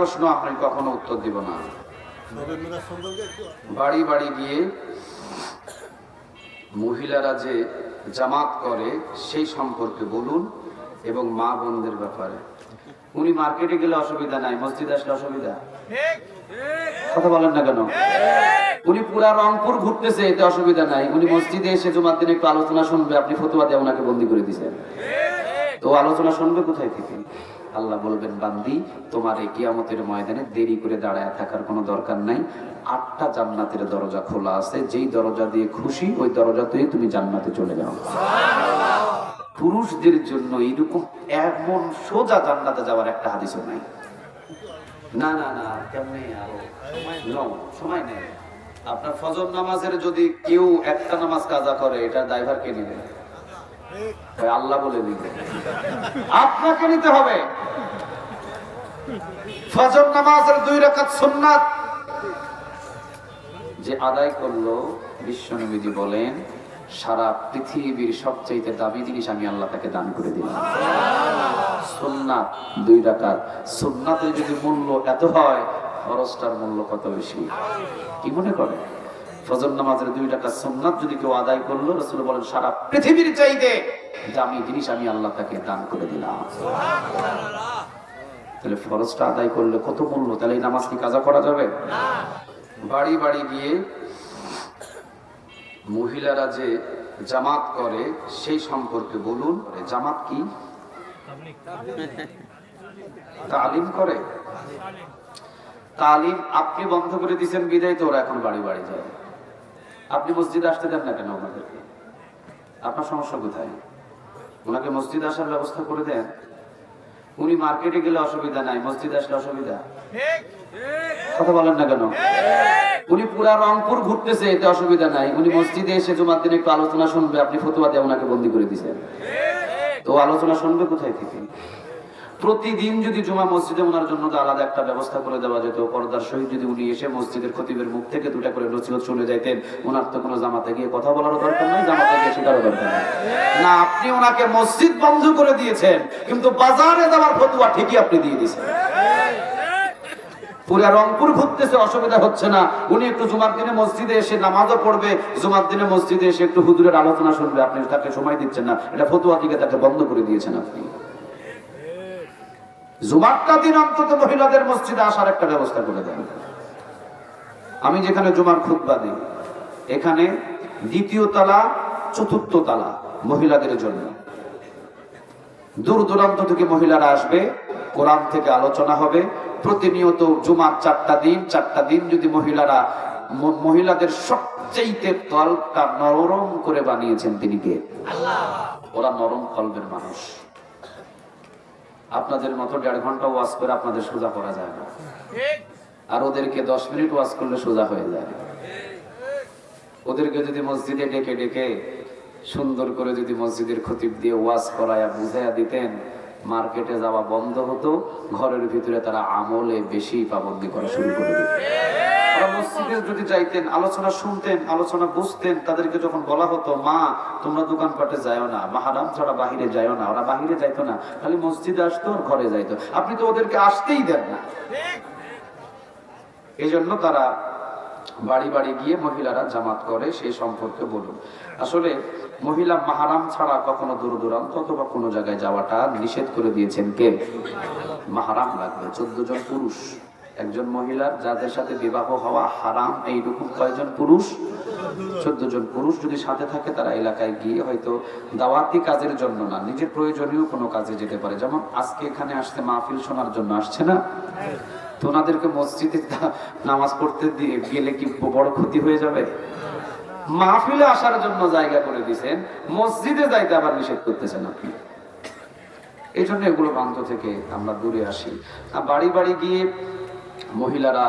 প্রশ্ন আপনি কখনো উত্তর দিব না। বাড়ি বাড়ি গিয়ে মহিলারা যে জামাত করে, সেই সম্পর্কে বলুন এবং মা বোনদের ব্যাপারে। উনি মার্কেটে গেলে অসুবিধা নাই, মসজিদে আসলে অসুবিধা। কথা বলেন না কেন? উনি পুরা রংপুর ঘুরতেছে, এতে অসুবিধা নাই। উনি মসজিদে এসে জুমার দিনে একটু আলোচনা শুনবে, আপনি ফতুয়া দিয়ে ওনাকে বন্দি করে দিয়েছেন। তো আলোচনা শুনবে কোথায় থেকে? আল্লাহ বলবেন, বান্দি, তোমার এই কিয়ামতের ময়দানে দেরি করে দাঁড়ায় থাকার কোনো দরকার নাই। আটটা জান্নাতের দরজা খোলা আছে। যেই দরজা দিয়ে খুশি, ওই দরজাতেই তুমি জান্নাতে চলে যাও। পুরুষদের জন্য এইরকম এমন সোজা জান্নাতে যাওয়ার একটা হাদিসও নাই। না না না কেমনে সময় নেই। আপনার ফজর নামাজের যদি কেউ একটা নামাজ কাজা করে, এটা ড্রাইভার কে নিবে? আল্লাহ বলে দিবে আপনাকে নিতে হবে। ফজর নামাজের দুই যে আদায় করল, বিশ্বনবীজি বলেন, সারা পৃথিবীর সবচাইতে দামি জিনিস আমি আল্লাহ তাকে দান করে দিলাম। সুন্নাত, দুই রাকাত। সুন্নাতের যদি মূল্য এত হয়, খরচটার মূল্য কত বেশি? কি মনে করে ফজর নামাজের দুই টাকা সুন্নাত যদি কেউ আদায় করল, রসুল বলেন, সারা পৃথিবীর চাইতে দামি জিনিস আমি আল্লাহ তাকে দান করে দিলাম। তাহলে ফরজটা আদায় করলে কত মূল্য? তাহলে এই নামাজ কি কাজা করা যাবে? বাড়ি বাড়ি গিয়ে মহিলারা যে জামাত করে, সেই সম্পর্কে বলুন জামাত কি? তালিম করে? তালিম আপনি বন্ধ করে দিয়েছেন, বিদায় তো ওরা এখন বাড়ি বাড়ি যায়। আপনি মসজিদে আসতে দেন না কেন ওনাদেরকে আপনার সমস্যা কোথায়? ওনাকে মসজিদ আসার ব্যবস্থা করে দেন। উনি মার্কেটে গেলে অসুবিধা নাই, মসজিদে আসলে অসুবিধা। কথা বলেন না কেন? উনি পুরা রংপুর ঘুরতেছে, এতে অসুবিধা নাই। উনি মসজিদে এসে জুমার দিনে একটু আলোচনা শুনবে, আপনি ফতুয়া দিয়ে ওনাকে বন্দি করে দিয়েছেন। তো আলোচনা শুনবে কোথায় থেকে? প্রতিদিন যদি জুমা মসজিদে ওনার জন্য আলাদা একটা ব্যবস্থা করে দেওয়া যেত, পর্দার সহিত যদি উনি এসে মসজিদের খতিবের মুখ থেকে দুটা করে নসিহত শুনে যাইতেন, ওনার তো কোনো জামাতে গিয়ে কথা বলারও দরকার নাই, জামাতে গিয়ে শেখারও দরকার নেই। না, আপনি ওনাকে মসজিদ বন্ধ করে দিয়েছেন, কিন্তু বাজারে যাওয়ার ফতুয়া ঠিকই আপনি দিয়ে দিয়েছেন। পুরা রংপুর ঘুরতেছে, অসুবিধা হচ্ছে না। উনি একটু জুমার দিনে মসজিদে এসে নামাজও পড়বে, জুমার দিনে মসজিদে এসে একটু হুজুরের আলোচনা শুনবে, আপনি তাকে সময় দিচ্ছেন না। এটা ফতুয়া দিকে তাকে বন্ধ করে দিয়েছেন আপনি। জুমারটা দিন অন্তত মহিলাদের মসজিদে আসার একটা ব্যবস্থা করে দেন। আমি যেখানে জুমার খুতবা দিই এখানে দ্বিতীয় তালা চতুর্থ তালা মহিলাদের জন্য। দূর দূরান্ত থেকে মহিলারা আসবে কোরআন থেকে আলোচনা হবে। প্রতিনিয়ত জুমার চারটা দিন চারটা দিন যদি মহিলারা মহিলাদের সবচেয়ে তলটা নরম করে বানিয়েছেন তিনি কে? ওরা নরম কলবের মানুষ। আপনাদের মতো দেড় ঘণ্টা ওয়াজ করে আপনাদের সোজা করা যায় না। আর ওদেরকে দশ মিনিট ওয়াজ করলে সোজা হয়ে যায়। ওদেরকে যদি মসজিদে ডেকে ডেকে সুন্দর করে যদি মসজিদের খতিব দিয়ে ওয়াজ করায়া বুঝাইয়া দিতেন, মার্কেটে যাওয়া বন্ধ হতো, ঘরের ভিতরে তারা আমলে বেশি পাবন্দি করা শুরু করে দিত। ওরা মসজিদে যদি যাইতেন, আলোচনা শুনতেন, আলোচনা বুঝতেন, তাদেরকে যখন বলা হতো, মা, তোমরা দোকানপাটে যাও না, মাহারাম ছাড়া বাহিরে যাও না, ওরা বাহিরে যাইতো না, খালি মসজিদে আসতো আর ঘরে যাইতো। আপনি তো ওদেরকে আসতেই দেন না। এই জন্য তারা বাড়ি বাড়ি গিয়ে মহিলারা জামাত করে সেই সম্পর্কে বলুন। আসলে মহিলা মাহারাম ছাড়া কখনো দূর দূরান্ত অথবা কোনো জায়গায় যাওয়াটা নিষেধ করে দিয়েছেন কে? মাহারাম লাগবে, চোদ্দ জন পুরুষ। একজন মহিলার যাদের সাথে বিবাহ হওয়া হারাম, এইরকম কয়জন পুরুষ? চোদ্দ জন পুরুষ যদি সাথে থাকে তারা এলাকায় গিয়ে হয়তো দাওয়াতি কাজের জন্য না, নিজের প্রয়োজনীয় কোনো কাজে যেতে পারে। যেমন আজকে এখানে আসতে মাহফিল শোনার জন্য আসছে না? তো ওনাদেরকে মসজিদে নামাজ পড়তে দিয়ে গেলে কি বড় ক্ষতি হয়ে যাবে? মাহফিলে আসার জন্য জায়গা করে দিছেন মসজিদে যাইতে আবার নিষেধ করতেছেন আপনি। এই জন্য এগুলো প্রান্ত থেকে আমরা দূরে আসি। বাড়ি বাড়ি গিয়ে মহিলারা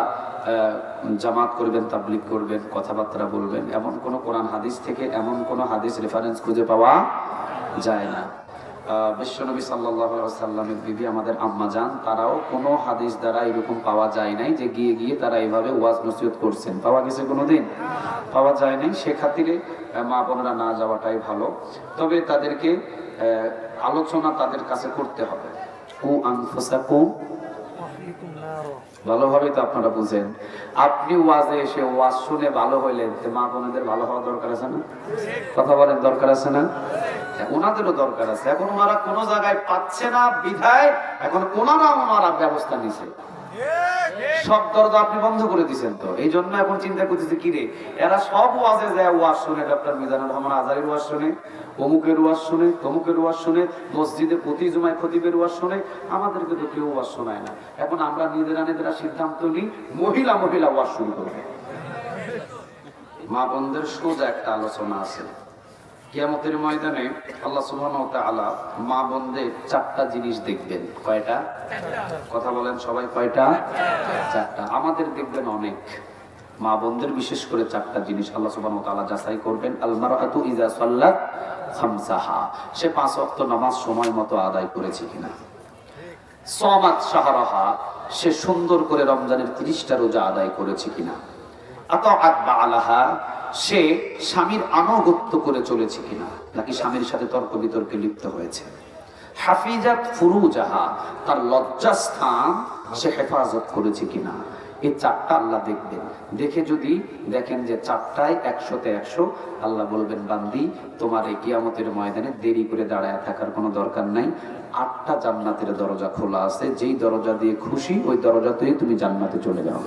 জামাত করবেন তাবলিক করবেন, কথাবার্তা বলবেন, এমন কোন কোরআন হাদিস থেকে এমন কোন হাদিস রেফারেন্স খুঁজে পাওয়া যায় না। বিশ্বনবী সাল্লাহ সাল্লামের বিবি আমাদের আম্মা যান, তারাও কোনো হাদিস দ্বারা এরকম পাওয়া যায় নাই যে গিয়ে গিয়ে তারা এইভাবে ওয়াজ নসিহত করছেন। পাওয়া গেছে কোনোদিন? পাওয়া যায় নাই। সে খাতিরে মা বোনেরা না যাওয়াটাই ভালো। তবে তাদেরকে আলোচনা তাদের কাছে করতে হবে। কু আনফুসাকুম ভালোভাবে তো আপনারা বুঝেন। আপনি ওয়াজে এসে ওয়াজ শুনে ভালো হইলেন মা বোনেদের ভালো হওয়া দরকার আছে না? কথা বলেন দরকার আছে না? হ্যাঁ, ওনাদেরও দরকার আছে। এখন ওনারা কোনো জায়গায় পাচ্ছে না বিধায় এখন ওনারা ওনারা ব্যবস্থা নিছে। সব দরজা আপনি বন্ধ করে দিছেন তো। এই জন্য এখন চিন্তা করতেছে কি রে এরা সব ওয়াজে যায় ওয়াজ শুনে ডক্টর মিজানুর রহমান আজারির ওয়াজ শুনে। অমুকের ওয়াজ শুনে তমুকের ওয়াজ শুনে মসজিদে প্রতি জুমায় খতিবের ওয়াজ শুনে আমাদেরকে তো কেউ ওয়াজ শোনায় না। এখন আমরা নিজেরা নিজেরা সিদ্ধান্ত নিই মহিলা মহিলা ওয়াজ শুরু করবে। মা বোনদের সোজা একটা আলোচনা আছে। কিয়ামতের ময়দানে আল্লাহ সুবহানাহু ওয়া তাআলা মা বোনদের চারটা জিনিস দেখবেন। কয়টা? কথা বলেন সবাই কয়টা? চারটা। আমাদের দেখবেন অনেক। মা বোনদের বিশেষ করে চারটা জিনিস আল্লাহ সুবহানাহু ওয়া তাআলা যাচাই করবেন। আল মারআতু ইযা সাল্লাত খামসাহা। সে পাঁচ ওয়াক্ত নামাজ সময় মতো আদায় করেছে কিনা? সমাত শাহরাহা সে সুন্দর করে রমজানের তিরিশটা রোজা আদায় করেছে কিনা? আতাআত বালাহা সে স্বামীর আনুগত্য করে চলেছে কিনা? নাকি স্বামীর সাথে তর্ক বিতর্কে লিপ্ত হয়েছে? হাফিজাত ফুরু ফুরুজাহা, তার লজ্জাস্থান সে হেফাজত করেছে কিনা? এই চারটা আল্লাহ দেখবেন। দেখে যদি দেখেন যে চারটায় একশোতে একশো, আল্লাহ বলবেন, বান্দি, তোমার এই কিয়ামতের ময়দানে দেরি করে দাঁড়ায় থাকার কোনো দরকার নাই। আটটা জান্নাতের দরজা খোলা আছে। যেই দরজা দিয়ে খুশি, ওই দরজা দিয়ে তুমি জান্নাতে চলে যাও।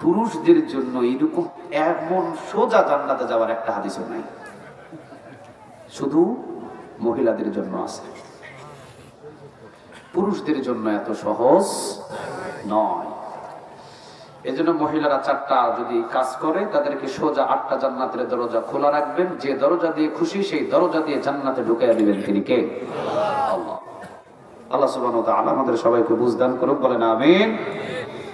পুরুষদের জন্য এইরকম এমন সোজা জান্নাতে যাওয়ার একটা হাদিসও নাই। শুধু মহিলাদের জন্য আছে। পুরুষদের জন্য এত সহজ নয়। এজন্য মহিলারা চারটা যদি কাজ করে, তাদেরকে সোজা আটটা জান্নাতের দরজা খোলা রাখবেন। যে দরজা দিয়ে খুশি, সেই দরজা দিয়ে জান্নাতে ঢুকাইয়া দিবেন তিনি কে? আল্লাহ। আল্লাহ সুবাহ আমাদের সবাইকে বুঝদান করুক, বলেন আমিন।